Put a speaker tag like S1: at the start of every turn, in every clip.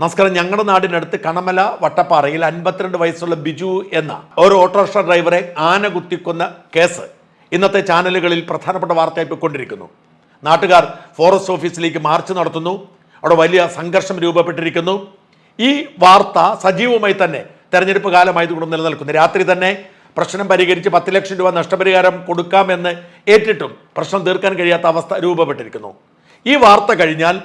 S1: നമസ്കാരം. ഞങ്ങളുടെ നാടിനടുത്ത് കണമല വട്ടപ്പാറയിൽ അൻപത്തിരണ്ട് വയസ്സുള്ള ബിജു എന്ന ഒരു ഓട്ടോറിക്ഷ ഡ്രൈവറെ ആന കുത്തിക്കൊന്ന കേസ് ഇന്നത്തെ ചാനലുകളിൽ പ്രധാനപ്പെട്ട വാർത്തയായി പോയിക്കൊണ്ടിരിക്കുന്നു. നാട്ടുകാർ ഫോറസ്റ്റ് ഓഫീസിലേക്ക് മാർച്ച് നടത്തുന്നു. അവിടെ വലിയ സംഘർഷം രൂപപ്പെട്ടിരിക്കുന്നു. ഈ വാർത്ത സജീവമായി തന്നെ തെരഞ്ഞെടുപ്പ് കാലമായതുകൊണ്ട് നിലനിൽക്കുന്നു. രാത്രി തന്നെ പ്രശ്നം പരിഹരിച്ച് പത്ത് ലക്ഷം രൂപ നഷ്ടപരിഹാരം കൊടുക്കാമെന്ന് ഏറ്റിട്ടും പ്രശ്നം തീർക്കാൻ കഴിയാത്ത അവസ്ഥ രൂപപ്പെട്ടിരിക്കുന്നു. ഈ വാർത്ത കഴിഞ്ഞാൽ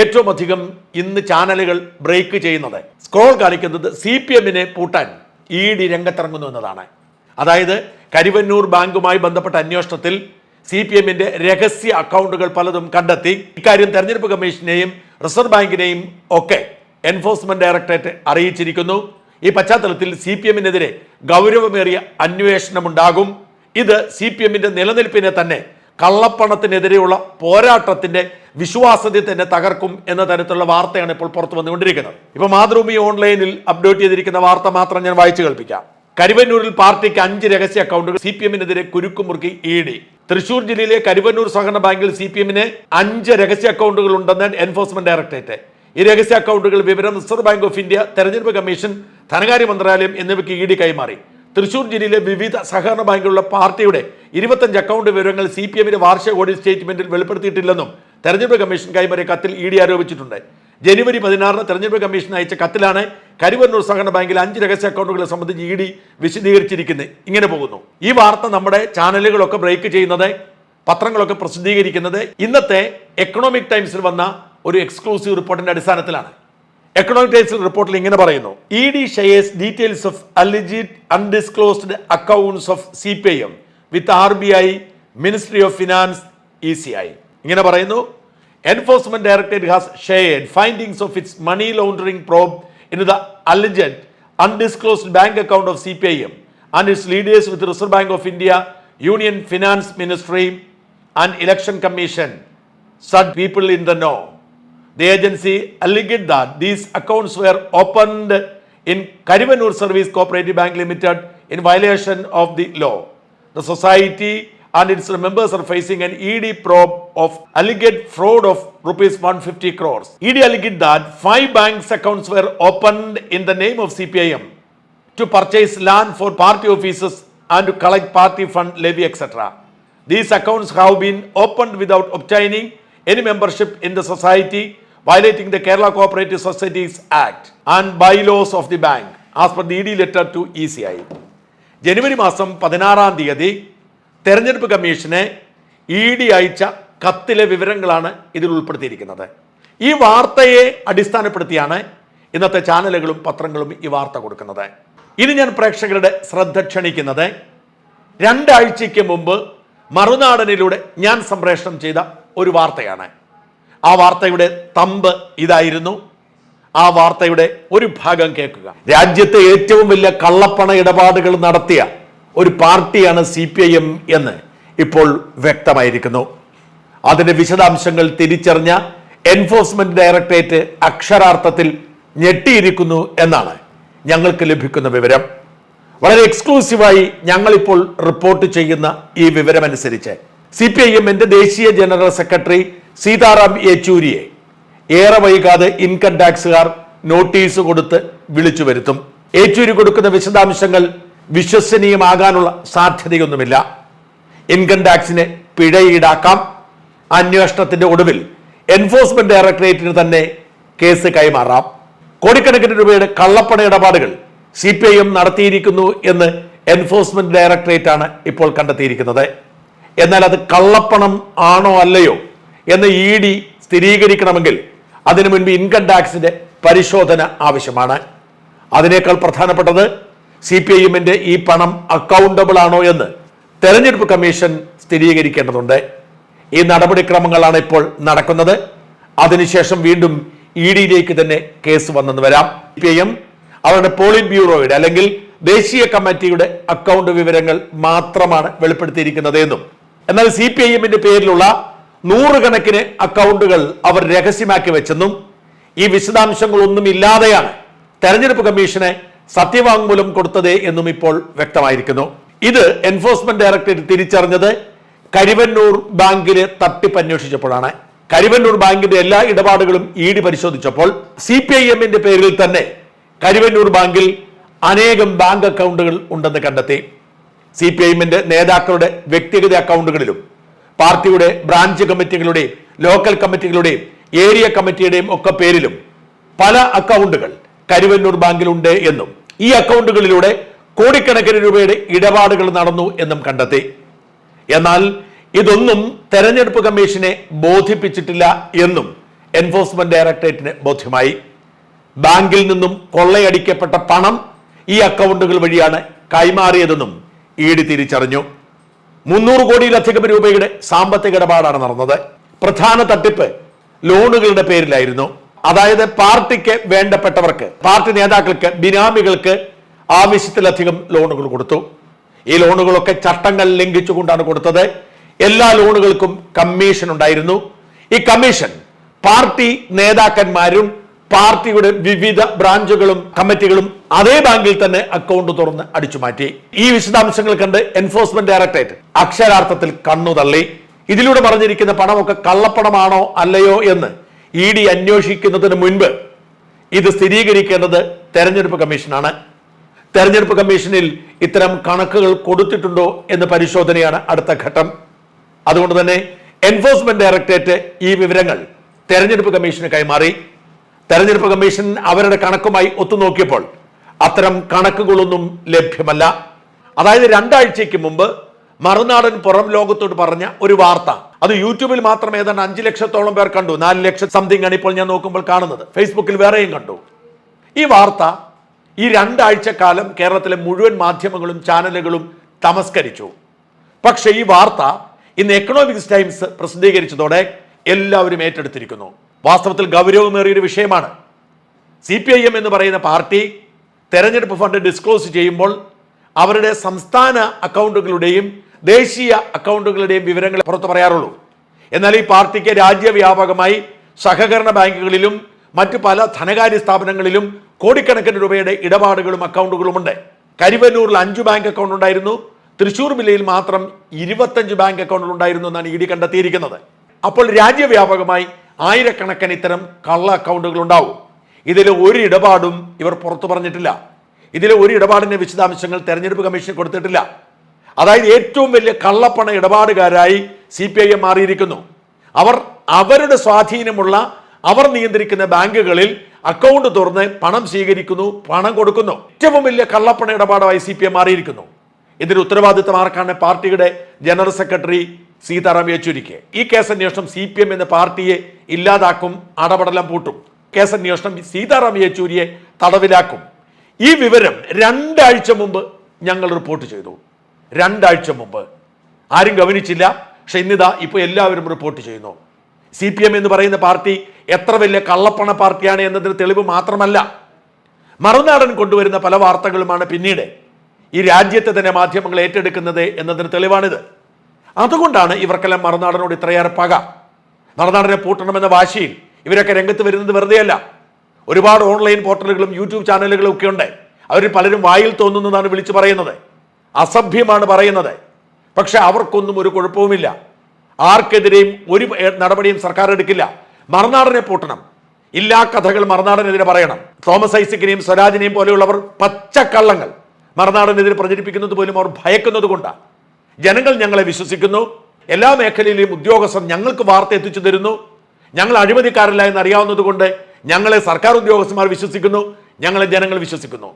S1: ഏറ്റവും അധികം ഇന്ന് ചാനലുകൾ ബ്രേക്ക് ചെയ്യുന്നത്. സ്ക്രോൾ കാണിക്കുന്നത് സി പി എമ്മിനെ പൂട്ടാൻ ഇ ഡി രംഗത്തിറങ്ങുന്നു എന്നതാണ്. അതായത് കരിവന്നൂർ ബാങ്കുമായി ബന്ധപ്പെട്ട അന്വേഷണത്തിൽ സി പി എമ്മിന്റെ രഹസ്യ അക്കൗണ്ടുകൾ പലതും കണ്ടെത്തി ഇക്കാര്യം തെരഞ്ഞെടുപ്പ് കമ്മീഷനെയും റിസർവ് ബാങ്കിനെയും ഒക്കെ എൻഫോഴ്സ്മെന്റ് ഡയറക്ടറേറ്റ് അറിയിച്ചിരിക്കുന്നു. ഈ പശ്ചാത്തലത്തിൽ സി പി എമ്മിനെതിരെ ഗൗരവമേറിയ അന്വേഷണമുണ്ടാകും. ഇത് സി പി എമ്മിന്റെ നിലനിൽപ്പിനെ തന്നെ കള്ളപ്പണത്തിനെതിരെയുള്ള പോരാട്ടത്തിന്റെ വിശ്വാസ്യത തന്നെ തകർക്കും എന്ന തരത്തിലുള്ള വാർത്തയാണ് ഇപ്പോൾ പുറത്തു വന്നുകൊണ്ടിരിക്കുന്നത്. ഇപ്പൊ മാതൃഭൂമി ഓൺലൈനിൽ അപ്ഡേറ്റ് ചെയ്തിരിക്കുന്ന വാർത്ത മാത്രം ഞാൻ വായിച്ചു കേൾപ്പിക്കാം. കരുവന്നൂരിൽ പാർട്ടിക്ക് അഞ്ച് രഹസ്യ അക്കൗണ്ടുകൾ സി പി എമ്മിനെതിരെ കുരുക്കുമുറുക്കി ഇ ഡി. തൃശൂർ ജില്ലയിലെ കരുവന്നൂർ സഹകരണ ബാങ്കിൽ സി പി എമ്മിന് അഞ്ച് രഹസ്യ അക്കൗണ്ടുകൾ ഉണ്ടെന്ന് എൻഫോഴ്സ്മെന്റ് ഡയറക്ടറേറ്റ്. ഈ രഹസ്യ അക്കൗണ്ടുകൾ വിവരം റിസർവ് ബാങ്ക് ഓഫ് ഇന്ത്യ തെരഞ്ഞെടുപ്പ് കമ്മീഷൻ ധനകാര്യ മന്ത്രാലയം എന്നിവയ്ക്ക് ഇ ഡി കൈമാറി. തൃശൂർ ജില്ലയിലെ വിവിധ സഹകരണ ബാങ്കുകളുടെ പാർട്ടിയുടെ ഇരുപത്തഞ്ച് അക്കൗണ്ട് വിവരങ്ങൾ സി പി എമ്മിന്റെ വാർഷിക ഓഡിറ്റ് സ്റ്റേറ്റ്മെന്റിൽ വെളിപ്പെടുത്തിയിട്ടില്ലെന്നും തെരഞ്ഞെടുപ്പ് കമ്മീഷൻ കൈമാറിയ കത്തിൽ ഇ ഡി ആരോപിച്ചിട്ടുണ്ട്. ജനുവരി പതിനാറിന് തെരഞ്ഞെടുപ്പ് കമ്മീഷൻ അയച്ച കത്തിലാണ് കരുവന്നൂർ സഹകരണ ബാങ്കിൽ അഞ്ച് രഹസ്യ അക്കൗണ്ടുകളെ സംബന്ധിച്ച് ഇ ഡി വിശദീകരിച്ചിരിക്കുന്നത്. ഇങ്ങനെ പോകുന്നു. ഈ വാർത്ത നമ്മുടെ ചാനലുകളൊക്കെ ബ്രേക്ക് ചെയ്യുന്നത് പത്രങ്ങളൊക്കെ പ്രസിദ്ധീകരിക്കുന്നത് ഇന്നത്തെ എക്കണോമിക് ടൈംസിൽ വന്ന ഒരു എക്സ്ക്ലൂസീവ് റിപ്പോർട്ടിന്റെ അടിസ്ഥാനത്തിലാണ്. എക്കണോമിക് ടൈംസിൽ റിപ്പോർട്ടിൽ ഇങ്ങനെ പറയുന്നു. E D shares details of alleged undisclosed accounts of C P I M with R B I ministry of finance E C I ഇങ്ങനെ പറയുന്നു. Enforcement directorate has shared findings of its money laundering probe in the alleged undisclosed bank account of C P I M and its leaders with reserve bank of India union finance ministry and election commission said people in the know. The agency alleged that these accounts were opened in Karivanur Service Cooperative Bank Limited in violation of the law. The society and its members are facing an ED probe of alleged fraud of rupees 150 crores. ED alleged that five banks accounts were opened in the name of CPIM to purchase land for party offices and to collect party fund levy etc. These accounts have been opened without obtaining any membership in the society, violating the Kerala Cooperative Societies Act and bylaws of the bank, as per the ED letter to ECI. ജനുവരി മാസം പതിനാറാം തീയതി തെരഞ്ഞെടുപ്പ് കമ്മീഷനെ E D അയച്ച കത്തിലെ വിവരങ്ങളാണ് ഇതിൽ ഉൾപ്പെടുത്തിയിരിക്കുന്നത്. ഈ വാർത്തയെ അടിസ്ഥാനപ്പെടുത്തിയാണ് ഇന്നത്തെ ചാനലുകളും പത്രങ്ങളും ഈ വാർത്ത കൊടുക്കുന്നത്. ഇനി ഞാൻ പ്രേക്ഷകരുടെ ശ്രദ്ധ ക്ഷണിക്കുന്നത് രണ്ടാഴ്ചയ്ക്ക് മുമ്പ് മറുനാടനിലൂടെ ഞാൻ സംപ്രേഷണം ചെയ്ത ഒരു വാർത്തയാണ്. ആ വാർത്തയുടെ തമ്പ് ഇതായിരുന്നു. ആ വാർത്തയുടെ ഒരു ഭാഗം കേൾക്കുക. രാജ്യത്തെ ഏറ്റവും വലിയ കള്ളപ്പണ ഇടപാടുകൾ നടത്തിയ ഒരു പാർട്ടിയാണ് സി പി ഐ എം എന്ന് ഇപ്പോൾ വ്യക്തമായിരിക്കുന്നു. അതിന്റെ വിശദാംശങ്ങൾ തിരിച്ചറിഞ്ഞ എൻഫോഴ്സ്മെന്റ് ഡയറക്ടറേറ്റ് അക്ഷരാർത്ഥത്തിൽ ഞെട്ടിയിരിക്കുന്നു എന്നാണ് ഞങ്ങൾക്ക് ലഭിക്കുന്ന വിവരം. വളരെ എക്സ്ക്ലൂസീവായി ഞങ്ങളിപ്പോൾ റിപ്പോർട്ട് ചെയ്യുന്ന ഈ വിവരമനുസരിച്ച് സി പി ഐ എമ്മിന്റെ ദേശീയ ജനറൽ സെക്രട്ടറി സീതാറാം യെച്ചൂരിയെ ഏറെ വൈകാതെ ഇൻകം ടാക്സുകാർ നോട്ടീസ് കൊടുത്ത് വിളിച്ചു വരുത്തും. യെച്ചൂരി കൊടുക്കുന്ന വിശദാംശങ്ങൾ വിശ്വസനീയമാകാനുള്ള സാധ്യതയൊന്നുമില്ല. ഇൻകം ടാക്സിന് പിഴ ഈടാക്കാം അന്വേഷണത്തിന്റെ ഒടുവിൽ എൻഫോഴ്സ്മെന്റ് ഡയറക്ടറേറ്റിന് തന്നെ കേസ് കൈമാറാം. കോടിക്കണക്കിന് രൂപയുടെ കള്ളപ്പണ ഇടപാടുകൾ സി പി ഐ എം നടത്തിയിരിക്കുന്നു എന്ന് എൻഫോഴ്സ്മെന്റ് ഡയറക്ടറേറ്റ് ആണ് ഇപ്പോൾ കണ്ടെത്തിയിരിക്കുന്നത്. എന്നാൽ അത് കള്ളപ്പണം ആണോ അല്ലയോ എന്ന് ഇ ഡി സ്ഥിരീകരിക്കണമെങ്കിൽ അതിനു മുൻപ് ഇൻകം ടാക്സിന്റെ പരിശോധന ആവശ്യമാണ്. അതിനേക്കാൾ പ്രധാനപ്പെട്ടത് സി പി ഐ എമ്മിന്റെ ഈ പണം അക്കൗണ്ടബിൾ ആണോ എന്ന് തെരഞ്ഞെടുപ്പ് കമ്മീഷൻ സ്ഥിരീകരിക്കേണ്ടതുണ്ട്. ഈ നടപടിക്രമങ്ങളാണ് ഇപ്പോൾ നടക്കുന്നത്. അതിനുശേഷം വീണ്ടും ഇ ഡിയിലേക്ക് തന്നെ കേസ് വന്നെന്ന് വരാം. സി പി ഐ എം അവരുടെ പോളിറ്റ് ബ്യൂറോയുടെ അല്ലെങ്കിൽ ദേശീയ കമ്മിറ്റിയുടെ അക്കൗണ്ട് വിവരങ്ങൾ മാത്രമാണ് വെളിപ്പെടുത്തിയിരിക്കുന്നത് എന്നും എന്നാൽ സി പി ഐ എമ്മിന്റെ പേരിലുള്ള നൂറുകണക്കിന് അക്കൗണ്ടുകൾ അവർ രഹസ്യമാക്കി വെച്ചെന്നും ഈ വിശദാംശങ്ങളൊന്നും ഇല്ലാതെയാണ് തെരഞ്ഞെടുപ്പ് കമ്മീഷനെ സത്യവാങ്മൂലം കൊടുത്തത് എന്നും ഇപ്പോൾ വ്യക്തമായിരിക്കുന്നു. ഇത് എൻഫോഴ്സ്മെന്റ് ഡയറക്ടറേറ്റ് തിരിച്ചറിഞ്ഞത് കരിവന്നൂർ ബാങ്കിന് തട്ടിപ്പ് അന്വേഷിച്ചപ്പോഴാണ് കരിവന്നൂർ ബാങ്കിന്റെ എല്ലാ ഇടപാടുകളും ഇ ഡി പരിശോധിച്ചപ്പോൾ സി പി ഐ എമ്മിന്റെ പേരിൽ തന്നെ കരിവന്നൂർ ബാങ്കിൽ അനേകം ബാങ്ക് അക്കൗണ്ടുകൾ ഉണ്ടെന്ന് കണ്ടെത്തി. സി പി ഐഎമ്മിന്റെ നേതാക്കളുടെ വ്യക്തിഗത അക്കൗണ്ടുകളിലും പാർട്ടിയുടെ ബ്രാഞ്ച് കമ്മിറ്റികളുടെയും ലോക്കൽ കമ്മിറ്റികളുടെയും ഏരിയ കമ്മിറ്റിയുടെയും ഒക്കെ പേരിലും പല അക്കൗണ്ടുകൾ കരുവന്നൂർ ബാങ്കിലുണ്ട് എന്നും ഈ അക്കൗണ്ടുകളിലൂടെ കോടിക്കണക്കിന് രൂപയുടെ ഇടപാടുകൾ നടന്നു എന്നും കണ്ടെത്തി. എന്നാൽ ഇതൊന്നും തെരഞ്ഞെടുപ്പ് കമ്മീഷനെ ബോധിപ്പിച്ചിട്ടില്ല എന്നും എൻഫോഴ്സ്മെന്റ് ഡയറക്ടറേറ്റിന് ബോധ്യമായി. ബാങ്കിൽ നിന്നും കൊള്ളയടിക്കപ്പെട്ട പണം ഈ അക്കൗണ്ടുകൾ വഴിയാണ് കൈമാറിയതെന്നും ഡി തിരിച്ചറിഞ്ഞു. മുന്നൂറ് കോടിയിലധികം രൂപയുടെ സാമ്പത്തിക ഇടപാടാണ് നടന്നത്. പ്രധാന തട്ടിപ്പ് ലോണുകളുടെ പേരിലായിരുന്നു. അതായത് പാർട്ടിക്ക് വേണ്ടപ്പെട്ടവർക്ക് പാർട്ടി നേതാക്കൾക്ക് ബിനാമികൾക്ക് ആവശ്യത്തിലധികം ലോണുകൾ കൊടുത്തു. ഈ ലോണുകളൊക്കെ ചട്ടങ്ങൾ ലംഘിച്ചുകൊണ്ടാണ് കൊടുത്തത്. എല്ലാ ലോണുകൾക്കും കമ്മീഷൻ ഉണ്ടായിരുന്നു ഈ കമ്മീഷൻ പാർട്ടി നേതാക്കന്മാരും പാർട്ടിയുടെ വിവിധ ബ്രാഞ്ചുകളും കമ്മിറ്റികളും അതേ ബാങ്കിൽ തന്നെ അക്കൗണ്ട് തുറന്ന് അടിച്ചു മാറ്റി. ഈ വിശദാംശങ്ങൾ കണ്ട് എൻഫോഴ്സ്മെന്റ് ഡയറക്ടറേറ്റ് അക്ഷരാർത്ഥത്തിൽ കണ്ണു തള്ളി. ഇതിലൂടെ പറഞ്ഞിരിക്കുന്ന പണമൊക്കെ കള്ളപ്പണമാണോ അല്ലയോ എന്ന് ഇ ഡി അന്വേഷിക്കുന്നതിന് മുൻപ് ഇത് സ്ഥിരീകരിക്കേണ്ടത് തെരഞ്ഞെടുപ്പ് കമ്മീഷനാണ്. തെരഞ്ഞെടുപ്പ് കമ്മീഷനിൽ ഇത്തരം കണക്കുകൾ കൊടുത്തിട്ടുണ്ടോ എന്ന് പരിശോധനയാണ് അടുത്ത ഘട്ടം. അതുകൊണ്ട് തന്നെ എൻഫോഴ്സ്മെന്റ് ഡയറക്ടറേറ്റ് ഈ വിവരങ്ങൾ തെരഞ്ഞെടുപ്പ് കമ്മീഷന് കൈമാറി. തെരഞ്ഞെടുപ്പ് കമ്മീഷൻ അവരുടെ കണക്കുമായി ഒത്തുനോക്കിയപ്പോൾ അത്തരം കണക്കുകളൊന്നും ലഭ്യമല്ല. അതായത് രണ്ടാഴ്ചയ്ക്ക് മുമ്പ് മറുനാടൻ പുറം ലോകത്തോട് പറഞ്ഞ ഒരു വാർത്ത. അത് യൂട്യൂബിൽ മാത്രം ഏതാണ്ട് അഞ്ച് ലക്ഷത്തോളം പേർ കണ്ടു. നാല് ലക്ഷം സംതിങ് ആണ് ഇപ്പോൾ ഞാൻ നോക്കുമ്പോൾ കാണുന്നത്. ഫേസ്ബുക്കിൽ വേറെയും കണ്ടു. ഈ വാർത്ത ഈ രണ്ടാഴ്ച കാലം കേരളത്തിലെ മുഴുവൻ മാധ്യമങ്ങളും ചാനലുകളും തമസ്കരിച്ചു. പക്ഷേ ഈ വാർത്ത ഇന്ന് എക്കണോമിക്സ് ടൈംസ് പ്രസിദ്ധീകരിച്ചതോടെ എല്ലാവരും ഏറ്റെടുത്തിരിക്കുന്നു. വാസ്തവത്തിൽ ഗൗരവമേറിയൊരു വിഷയമാണ്. സി പി ഐ എം എന്ന് പറയുന്ന പാർട്ടി തെരഞ്ഞെടുപ്പ് ഫണ്ട് ഡിസ്ക്ലോസ് ചെയ്യുമ്പോൾ അവരുടെ സംസ്ഥാന അക്കൗണ്ടുകളുടെയും ദേശീയ അക്കൗണ്ടുകളുടെയും വിവരങ്ങൾ പുറത്തു പറയാറുള്ളൂ. എന്നാൽ ഈ പാർട്ടിക്ക് രാജ്യവ്യാപകമായി സഹകരണ ബാങ്കുകളിലും മറ്റു പല ധനകാര്യ സ്ഥാപനങ്ങളിലും കോടിക്കണക്കിന് രൂപയുടെ ഇടപാടുകളും അക്കൗണ്ടുകളുമുണ്ട്. കരിവന്നൂരിൽ അഞ്ചു ബാങ്ക് അക്കൗണ്ട് ഉണ്ടായിരുന്നു. തൃശൂർ ജില്ലയിൽ മാത്രം ഇരുപത്തഞ്ച് ബാങ്ക് അക്കൗണ്ടുകൾ ഉണ്ടായിരുന്നു എന്നാണ് ഇ ഡി കണ്ടെത്തിയിരിക്കുന്നത്. അപ്പോൾ രാജ്യവ്യാപകമായി ആയിരക്കണക്കിന് ഇത്തരം കള്ള അക്കൗണ്ടുകൾ ഉണ്ടാവും ഇതിൽ ഒരു ഇടപാടും ഇവർ പുറത്തു പറഞ്ഞിട്ടില്ല. ഇതിൽ ഒരു ഇടപാടിന്റെ വിശദാംശങ്ങൾ തെരഞ്ഞെടുപ്പ് കമ്മീഷൻ കൊടുത്തിട്ടില്ല. അതായത് ഏറ്റവും വലിയ കള്ളപ്പണ ഇടപാടുകാരായി സി പി ഐ എം മാറിയിരിക്കുന്നു. അവർ അവരുടെ സ്വാധീനമുള്ള അവർ നിയന്ത്രിക്കുന്ന ബാങ്കുകളിൽ അക്കൗണ്ട് തുറന്ന് പണം സ്വീകരിക്കുന്നു പണം കൊടുക്കുന്നു. ഏറ്റവും വലിയ കള്ളപ്പണ ഇടപാടായി സി പി എം മാറിയിരിക്കുന്നു. ഇതിന് ഉത്തരവാദിത്തം ആർക്കാണ്? പാർട്ടിയുടെ ജനറൽ സെക്രട്ടറി സീതാറാം യെച്ചൂരിക്ക്. ഈ കേസ് അന്വേഷണം സി പി എം എന്ന പാർട്ടിയെ ഇല്ലാതാക്കും അടപടലം പൂട്ടും. കേസ് അന്വേഷണം സീതാറാം യെച്ചൂരിയെ തടവിലാക്കും. ഈ വിവരം രണ്ടാഴ്ച മുമ്പ് ഞങ്ങൾ റിപ്പോർട്ട് ചെയ്തു. രണ്ടാഴ്ച മുമ്പ്. ആരും ഗവനിച്ചില്ല. പക്ഷെ ഇന്നിതാ ഇപ്പോൾ എല്ലാവരും റിപ്പോർട്ട് ചെയ്യുന്നു. സി പി എം എന്ന് പറയുന്ന പാർട്ടി എത്ര വലിയ കള്ളപ്പണ പാർട്ടിയാണ് എന്നതിന് തെളിവ് മാത്രമല്ല. മറുനാടൻ കൊണ്ടുവരുന്ന പല വാർത്തകളുമാണ് പിന്നീട്. ഈ രാജ്യത്തെ തന്നെ മാധ്യമങ്ങൾ ഏറ്റെടുക്കുന്നത് എന്നതിന് തെളിവാണിത്. അതുകൊണ്ടാണ് ഇവർക്കെല്ലാം മറുനാടനോട് ഇത്രയേറെ പക മറുനാടനെ പൂട്ടണമെന്ന വാശിയിൽ ഇവരൊക്കെ രംഗത്ത് വരുന്നത് വെറുതെയല്ല. ഒരുപാട് ഓൺലൈൻ പോർട്ടലുകളും യൂട്യൂബ് ചാനലുകളും ഒക്കെ ഉണ്ട്. അവർ പലരും വായിൽ തോന്നുന്നതാണ് വിളിച്ചു പറയുന്നത്. അസഭ്യമാണ് പറയുന്നത്. പക്ഷെ അവർക്കൊന്നും ഒരു കുഴപ്പവുമില്ല. ആർക്കെതിരെയും ഒരു നടപടിയും സർക്കാർ എടുക്കില്ല. മറുനാടനെ പൂട്ടണം. ഇല്ലാ കഥകൾ മറുനാടനെതിരെ പറയണം. തോമസ് ഐസക്കിനെയും സ്വരാജിനെയും പോലെയുള്ളവർ പച്ചക്കള്ളങ്ങൾ. മറുനാടനെതിരെ പ്രചരിപ്പിക്കുന്നത് പോലും അവർ ഭയക്കുന്നത് കൊണ്ടാണ് ജനങ്ങൾ ഞങ്ങളെ വിശ്വസിക്കുന്നു. എല്ലാ മേഖലയിലെയും ഉദ്യോഗസ്ഥർ ഞങ്ങൾക്ക് വാർത്ത എത്തിച്ചു തരുന്നു. ഞങ്ങൾ അഴിമതിക്കാരല്ല എന്ന് അറിയാവുന്നതുകൊണ്ട് ഞങ്ങളെ സർക്കാർ ഉദ്യോഗസ്ഥന്മാർ വിശ്വസിക്കുന്നു. ഞങ്ങളെ ജനങ്ങൾ വിശ്വസിക്കുന്നു.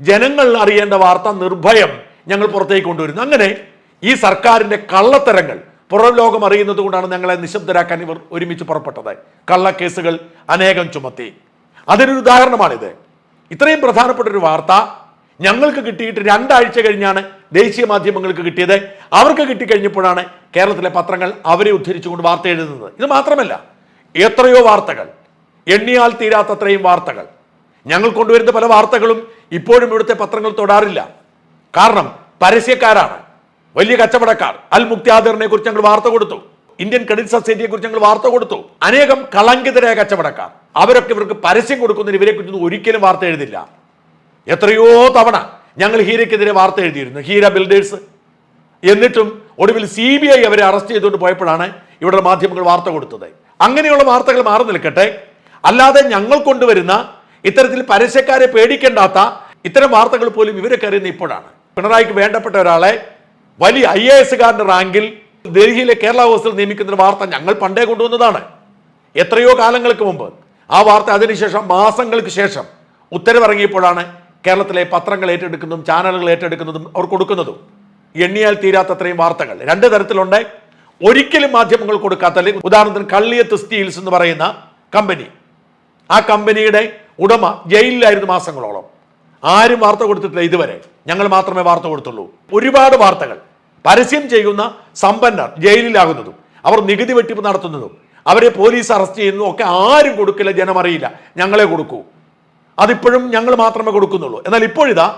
S1: ജനങ്ങൾ അറിയേണ്ട വാർത്ത നിർഭയം ഞങ്ങൾ പുറത്തേക്ക് കൊണ്ടുവരുന്നു. അങ്ങനെ ഈ സർക്കാരിന്റെ കള്ളത്തരങ്ങൾ പുറം ലോകം അറിയുന്നത് കൊണ്ടാണ് ഞങ്ങളെ നിശബ്ദരാക്കാൻ ഇവർ ഒരുമിച്ച് പുറപ്പെട്ടത്. കള്ളക്കേസുകൾ അനേകം ചുമത്തി. അതിനൊരു ഉദാഹരണമാണിത്. ഇത്രയും പ്രധാനപ്പെട്ട ഒരു വാർത്ത ഞങ്ങൾക്ക് കിട്ടിയിട്ട് രണ്ടാഴ്ച കഴിഞ്ഞാണ് ദേശീയ മാധ്യമങ്ങൾക്ക് കിട്ടിയത് അവർക്ക് കിട്ടിക്കഴിഞ്ഞപ്പോഴാണ് കേരളത്തിലെ പത്രങ്ങൾ അവരെ ഉദ്ധരിച്ചുകൊണ്ട് വാർത്ത എഴുതുന്നത്. ഇത് മാത്രമല്ല എത്രയോ വാർത്തകൾ എണ്ണിയാൽ തീരാത്തത്രയും വാർത്തകൾ. ഞങ്ങൾ കൊണ്ടുവരുന്ന പല വാർത്തകളും ഇപ്പോഴും ഇവിടുത്തെ പത്രങ്ങൾ തൊടാറില്ല. കാരണം പരസ്യക്കാരാണ് വലിയ കച്ചവടക്കാർ. അൽ മുക്തിയാദറിനെ കുറിച്ച് ഞങ്ങൾ വാർത്ത കൊടുത്തു. ഇന്ത്യൻ ക്രെഡിറ്റ് സൊസൈറ്റിയെ കുറിച്ച് ഞങ്ങൾ വാർത്ത കൊടുത്തു. അനേകം കളങ്കിതരായ കച്ചവടക്കാർ. അവരൊക്കെ ഇവർക്ക് പരസ്യം കൊടുക്കുന്നതിന് ഇവരെ കുറിച്ച് ഒരിക്കലും വാർത്ത എഴുതില്ല. എത്രയോ തവണ ഞങ്ങൾ ഹീരയ്ക്കെതിരെ വാർത്ത എഴുതിയിരുന്നു. ഹീര ബിൽഡേഴ്സ്. എന്നിട്ടും ഒടുവിൽ സി ബി ഐ അവരെ അറസ്റ്റ് ചെയ്തുകൊണ്ട് പോയപ്പോഴാണ് ഇവിടെ മാധ്യമങ്ങൾ വാർത്ത കൊടുത്തത്. അങ്ങനെയുള്ള വാർത്തകൾ മാറി നിൽക്കട്ടെ. അല്ലാതെ ഞങ്ങൾ കൊണ്ടുവരുന്ന ഇത്തരത്തിൽ പരസ്യക്കാരെ പേടിക്കേണ്ടാത്ത ഇത്തരം വാർത്തകൾ പോലും ഇവരെ അറിയുന്ന ഇപ്പോഴാണ്. പിണറായിക്ക് വേണ്ടപ്പെട്ട ഒരാളെ വലിയ ഐ എ എസുകാരന്റെ റാങ്കിൽ ഡൽഹിയിലെ കേരള ഹൗസിൽ നിയമിക്കുന്ന വാർത്ത ഞങ്ങൾ പണ്ടേ കൊണ്ടുവന്നതാണ്. എത്രയോ കാലങ്ങൾക്ക് മുമ്പ്. ആ വാർത്ത അതിനുശേഷം മാസങ്ങൾക്ക് ശേഷം ഉത്തരവിറങ്ങിയപ്പോഴാണ് കേരളത്തിലെ പത്രങ്ങൾ ഏറ്റെടുക്കുന്നതും ചാനലുകൾ ഏറ്റെടുക്കുന്നതും അവർ കൊടുക്കുന്നതും. എണ്ണിയാൽ തീരാത്തത്രയും വാർത്തകൾ. രണ്ട് തരത്തിലുണ്ട്. ഒരിക്കലും മാധ്യമങ്ങൾ കൊടുക്കാത്ത അല്ലെങ്കിൽ ഉദാഹരണത്തിന് കള്ളിയത്ത് സ്റ്റീൽസ് എന്ന് പറയുന്ന കമ്പനി. ആ കമ്പനിയുടെ ഉടമ ജയിലിലായിരുന്നു മാസങ്ങളോളം. ആരും വാർത്ത കൊടുത്തിട്ടില്ല ഇതുവരെ. ഞങ്ങൾ മാത്രമേ വാർത്ത കൊടുത്തുള്ളൂ. ഒരുപാട് വാർത്തകൾ. പരസ്യം ചെയ്യുന്ന സമ്പന്നർ ജയിലിലാകുന്നതും അവർ നികുതി വെട്ടിപ്പ് നടത്തുന്നതും അവരെ പോലീസ് അറസ്റ്റ് ചെയ്യുന്നതും ഒക്കെ ആരും കൊടുക്കില്ല ജനമറിയില്ല. ഞങ്ങളെ കൊടുക്കൂ. അതിപ്പോഴും ഞങ്ങൾ മാത്രമേ കൊടുക്കുന്നുള്ളൂ. എന്നാൽ ഇപ്പോഴിതാ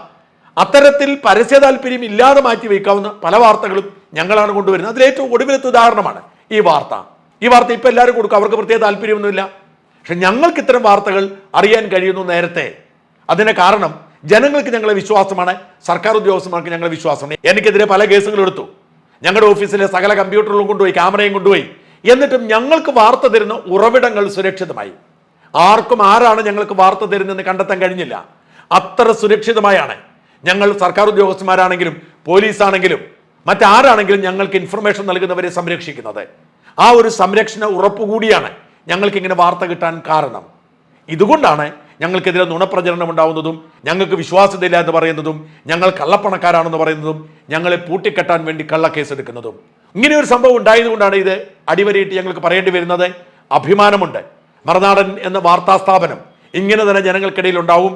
S1: അത്തരത്തിൽ പരസ്യ താല്പര്യം ഇല്ലാതെ മാറ്റി വയ്ക്കാവുന്ന പല വാർത്തകളും ഞങ്ങളാണ് കൊണ്ടുവരുന്നത്. അതിൽ ഏറ്റവും ഒടുവിലത്തെ ഉദാഹരണമാണ് ഈ വാർത്ത. ഈ വാർത്ത ഇപ്പം എല്ലാവരും കൊടുക്കും. അവർക്ക് പ്രത്യേക താല്പര്യമൊന്നുമില്ല. പക്ഷെ ഞങ്ങൾക്ക് ഇത്തരം വാർത്തകൾ അറിയാൻ കഴിയുന്നു നേരത്തെ. അതിന് കാരണം ജനങ്ങൾക്ക് ഞങ്ങളെ വിശ്വാസമാണ്. സർക്കാർ ഉദ്യോഗസ്ഥന്മാർക്ക് ഞങ്ങളെ വിശ്വാസമാണ്. എനിക്കെതിരെ പല കേസുകളും എടുത്തു. ഞങ്ങളുടെ ഓഫീസിലെ സകല കമ്പ്യൂട്ടറുകളും കൊണ്ടുപോയി ക്യാമറയും കൊണ്ടുപോയി. എന്നിട്ടും ഞങ്ങൾക്ക് വാർത്ത തരുന്ന ഉറവിടങ്ങൾ സുരക്ഷിതമായി. ആർക്കും ആരാണ് ഞങ്ങൾക്ക് വാർത്ത തരുന്നതെന്ന് കണ്ടെത്താൻ കഴിഞ്ഞില്ല. അത്ര സുരക്ഷിതമായാണ്. ഞങ്ങൾ സർക്കാർ ഉദ്യോഗസ്ഥന്മാരാണെങ്കിലും പോലീസാണെങ്കിലും മറ്റാരാണെങ്കിലും ഞങ്ങൾക്ക് ഇൻഫർമേഷൻ നൽകുന്നവരെ സംരക്ഷിക്കുന്നത്. ആ ഒരു സംരക്ഷണ ഉറപ്പുകൂടിയാണ് ഞങ്ങൾക്ക് ഇങ്ങനെ വാർത്ത കിട്ടാൻ കാരണം. ഇതുകൊണ്ടാണ് ഞങ്ങൾക്കെതിരെ നുണപ്രചരണം ഉണ്ടാവുന്നതും ഞങ്ങൾക്ക് വിശ്വാസ്യതയില്ല എന്ന് പറയുന്നതും ഞങ്ങൾ കള്ളപ്പണക്കാരാണെന്ന് പറയുന്നതും ഞങ്ങളെ പൂട്ടിക്കെട്ടാൻ വേണ്ടി കള്ളക്കേസ് എടുക്കുന്നതും ഇങ്ങനെ ഒരു സംഭവം ഉണ്ടായതുകൊണ്ടാണ് ഇത് അടിവരയിട്ട് ഞങ്ങൾക്ക് പറയേണ്ടി വരുന്നത്. അഭിമാനമുണ്ട്. മറുനാടൻ എന്ന വാർത്താ സ്ഥാപനം ഇങ്ങനെ തന്നെ ജനങ്ങൾക്കിടയിൽ ഉണ്ടാവും.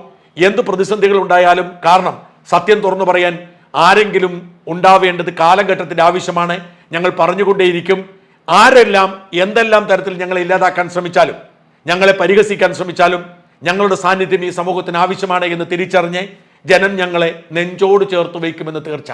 S1: എന്ത് പ്രതിസന്ധികൾ ഉണ്ടായാലും കാരണം സത്യം തുറന്നു പറയാൻ ആരെങ്കിലും ഉണ്ടാവേണ്ടത് കാലഘട്ടത്തിന്റെ ആവശ്യമാണ്. ഞങ്ങൾ പറഞ്ഞുകൊണ്ടേയിരിക്കും. ആരെല്ലാം എന്തെല്ലാം തരത്തിൽ ഞങ്ങളെ ഇല്ലാതാക്കാൻ ശ്രമിച്ചാലും ഞങ്ങളെ പരിഹസിക്കാൻ ശ്രമിച്ചാലും ഞങ്ങളുടെ സാന്നിധ്യം ഈ സമൂഹത്തിന് ആവശ്യമാണ് എന്ന് തിരിച്ചറിഞ്ഞ് ജനം ഞങ്ങളെ നെഞ്ചോട് ചേർത്ത് വയ്ക്കുമെന്ന് തീർച്ച